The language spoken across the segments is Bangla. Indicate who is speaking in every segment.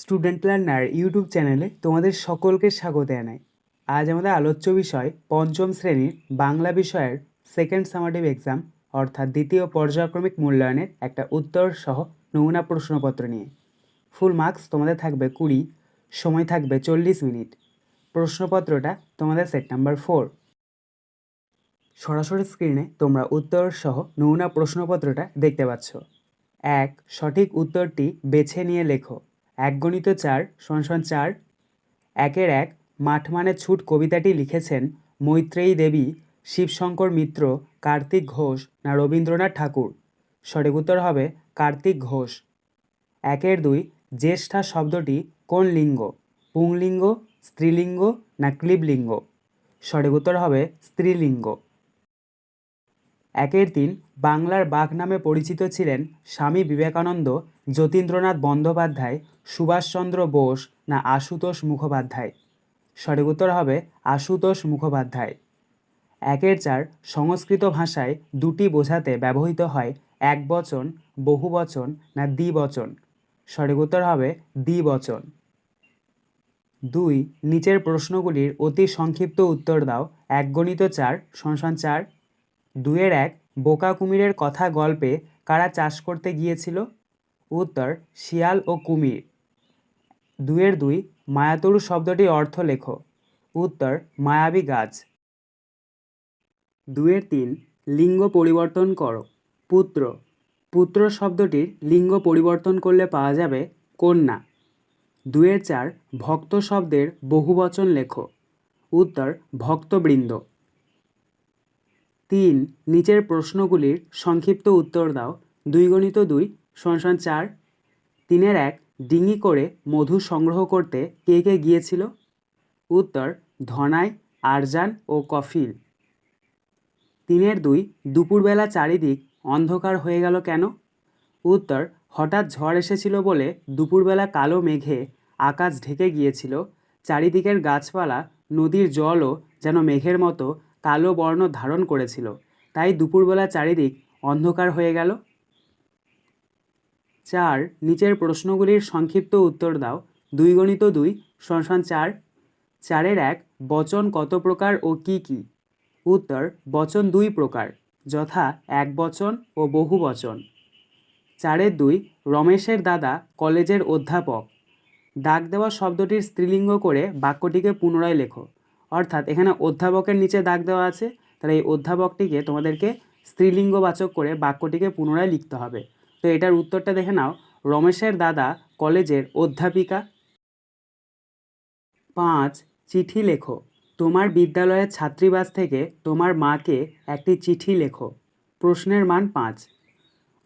Speaker 1: স্টুডেন্ট লার্নার ইউটিউব চ্যানেলে তোমাদের সকলকে স্বাগত জানাই। আজ আমাদের আলোচ্য বিষয় পঞ্চম শ্রেণির বাংলা বিষয়ের সেকেন্ড সামাটিভ এক্সাম অর্থাৎ দ্বিতীয় পর্যায়ক্রমিক মূল্যায়নের একটা উত্তর সহ নমুনা প্রশ্নপত্র নিয়ে। ফুল মার্কস তোমাদের থাকবে কুড়ি, সময় থাকবে চল্লিশ মিনিট। প্রশ্নপত্রটা তোমাদের সেট নাম্বার ফোর সরাসরি স্ক্রিনে তোমরা উত্তর সহ নমুনা প্রশ্নপত্রটা দেখতে পাচ্ছ। এক, সঠিক উত্তরটি বেছে নিয়ে লেখো। এক গণিত চার সনসন চার। একের এক মাঠ মানে ছুট কবিতাটি লিখেছেন মৈত্রেয়ী দেবী, শিবশঙ্কর মিত্র, কার্তিক ঘোষ না রবীন্দ্রনাথ ঠাকুর। সঠিক উত্তর হবে কার্তিক ঘোষ। একের দুই জ্যেষ্ঠা শব্দটি কোন লিঙ্গ? পুংলিঙ্গ, স্ত্রীলিঙ্গ না ক্লীবলিঙ্গ? সঠিক উত্তর হবে স্ত্রীলিঙ্গ। একের তিন বাংলার বাঘ নামে পরিচিত ছিলেন স্বামী বিবেকানন্দ যতীন্দ্রনাথ বন্দ্যোপাধ্যায়, সুভাষচন্দ্র বোস না আশুতোষ মুখোপাধ্যায়? সঠিক উত্তর হবে আশুতোষ মুখোপাধ্যায়। একের চার সংস্কৃত ভাষায় দুটি বোঝাতে ব্যবহৃত হয় এক বচন বহু বচন না দ্বিবচন? সঠিক উত্তর হবে দ্বিবচন। দুই, নিচের প্রশ্নগুলির অতি সংক্ষিপ্ত উত্তর দাও। এক গণিত চার সংসান চার দুয়ের এক, বোকা কুমিরের কথা গল্পে কারা চাষ করতে গিয়েছিল? উত্তর, শিয়াল ও কুমির। দুয়ের দুই, মায়াতরু শব্দটি অর্থ লেখো। উত্তর, মায়াবী গাছ। দুয়ের তিন, লিঙ্গ পরিবর্তন করো। পুত্র। পুত্র শব্দটির লিঙ্গ পরিবর্তন করলে পাওয়া যাবে কন্যা। দুয়ের চার, ভক্ত শব্দের বহুবচন লেখো। উত্তর, ভক্তবৃন্দ। তিন, নিচের প্রশ্নগুলির সংক্ষিপ্ত উত্তর দাও। দুই গণিত দুই সংসান চার। তিনের এক, ডিঙি করে মধু সংগ্রহ করতে কে কে গিয়েছিল? উত্তর, ধনাই, আরজান ও কফিল। তিনের দুই, দুপুরবেলা চারিদিক অন্ধকার হয়ে গেল কেন? উত্তর, হঠাৎ ঝড় এসেছিল বলে দুপুরবেলা কালো মেঘে আকাশ ঢেকে গিয়েছিল। চারিদিকের গাছপালা, নদীর জলও যেন মেঘের মতো কালো বর্ণ ধারণ করেছিল। তাই দুপুরবেলা চারিদিক অন্ধকার হয়ে গেল। চার, নিচের প্রশ্নগুলির সংক্ষিপ্ত উত্তর দাও। দুই গণিত দুই সংসান চার। চারের এক, বচন কত প্রকার ও কি কি? উত্তর, বচন দুই প্রকার, যথা এক বচন ও বহু বচন। চারের দুই, রমেশের দাদা কলেজের অধ্যাপক। ডাক দেওয়া শব্দটির স্ত্রীলিঙ্গ করে বাক্যটিকে পুনরায় লেখো। অর্থাৎ এখানে অধ্যাপকের নিচে দাগ দেওয়া আছে, তাহলে এই অধ্যাপকটিকে তোমাদেরকে স্ত্রীলিঙ্গবাচক করে বাক্যটিকে পুনরায় লিখতে হবে। তো এটার উত্তরটা দেখে নাও, রমেশের দাদা কলেজের অধ্যাপিকা। পাঁচ, চিঠি লেখো। তোমার বিদ্যালয়ের ছাত্রীবাস থেকে তোমার মাকে একটি চিঠি লেখো। প্রশ্নের মান পাঁচ।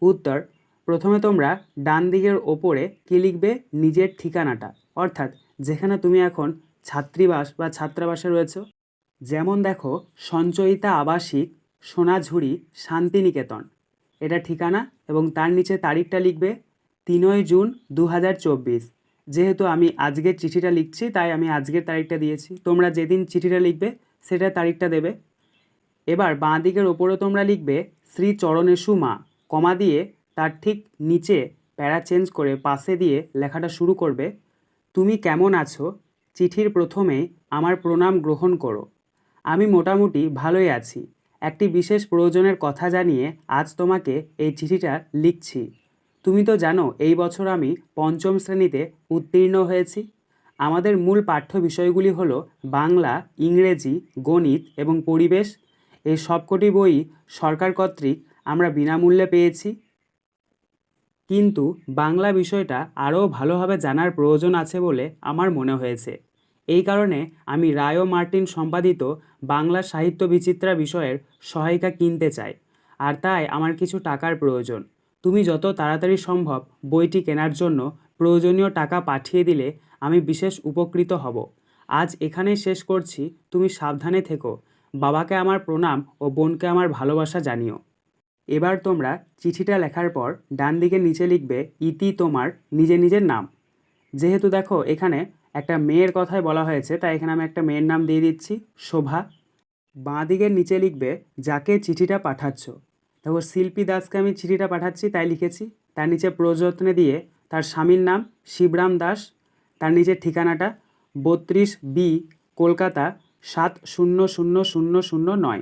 Speaker 1: উত্তর, প্রথমে তোমরা ডান দিকের ওপরে কী লিখবে? নিজের ঠিকানাটা। অর্থাৎ যেখানে তুমি এখন ছাত্রীবাস বা ছাত্রাবাসে রয়েছ। যেমন দেখো, সঞ্চয়িতা আবাসিক, সোনাঝুরি, শান্তিনিকেতন। এটা ঠিকানা এবং তার নিচে তারিখটা লিখবে তিনই জুন দু হাজার চব্বিশ। যেহেতু আমি আজকের চিঠিটা লিখছি, তাই আমি আজকের তারিখটা দিয়েছি। তোমরা যেদিন চিঠিটা লিখবে, সেটা তারিখটা দেবে। এবার বাঁ দিকের ওপরে তোমরা লিখবে, শ্রী চরণেশু মা কমা দিয়ে তার ঠিক নিচে প্যারা চেঞ্জ করে পাশে দিয়ে লেখাটা শুরু করবে, তুমি কেমন আছো? চিঠির প্রথমে আমার প্রণাম গ্রহণ করো। আমি মোটামুটি ভালোই আছি। একটি বিশেষ প্রয়োজনের কথা জানিয়ে আজ তোমাকে এই চিঠিটা লিখছি। তুমি তো জানো, এই বছর আমি পঞ্চম শ্রেণীতে উত্তীর্ণ হয়েছি। আমাদের মূল পাঠ্য বিষয়গুলি হলো বাংলা, ইংরেজি, গণিত এবং পরিবেশ। এই সবকটি বই সরকার কর্তৃক আমরা বিনামূল্যে পেয়েছি। কিন্তু বাংলা বিষয়টা আরও ভালোভাবে জানার প্রয়োজন আছে বলে আমার মনে হয়েছে। এই কারণে আমি রায় মার্টিন সম্পাদিত বাংলা সাহিত্য বিচিত্রা বিষয়ের সহায়িকা কিনতে চাই, আর তাই আমার কিছু টাকার প্রয়োজন। তুমি যত তাড়াতাড়ি সম্ভব বইটি কেনার জন্য প্রয়োজনীয় টাকা পাঠিয়ে দিলে আমি বিশেষ উপকৃত হব। আজ এখানেই শেষ করছি, তুমি সাবধানে থেকো। বাবাকে আমার প্রণাম ও বোনকে আমার ভালোবাসা জানিও। এবার তোমরা চিঠিটা লেখার পর ডান দিকে নিচে লিখবে, ইতি তোমার নিজে নিজের নাম। যেহেতু দেখো এখানে একটা মেয়ের কথাই বলা হয়েছে, তাই এখানে আমি একটা মেয়ের নাম দিয়ে দিচ্ছি, শোভা। বাঁ দিকের নিচে লিখবে, যাকে চিঠিটা পাঠাচ্ছ। দেখো শিল্পী দাসকে আমি চিঠিটা পাঠাচ্ছি, তাই লিখেছি। তার নিচে প্রযত্নে দিয়ে তার স্বামীর নাম শিবরাম দাস। তার নিচের ঠিকানাটা বত্রিশ বি, কলকাতা সাত শূন্য শূন্য শূন্য শূন্য নয়।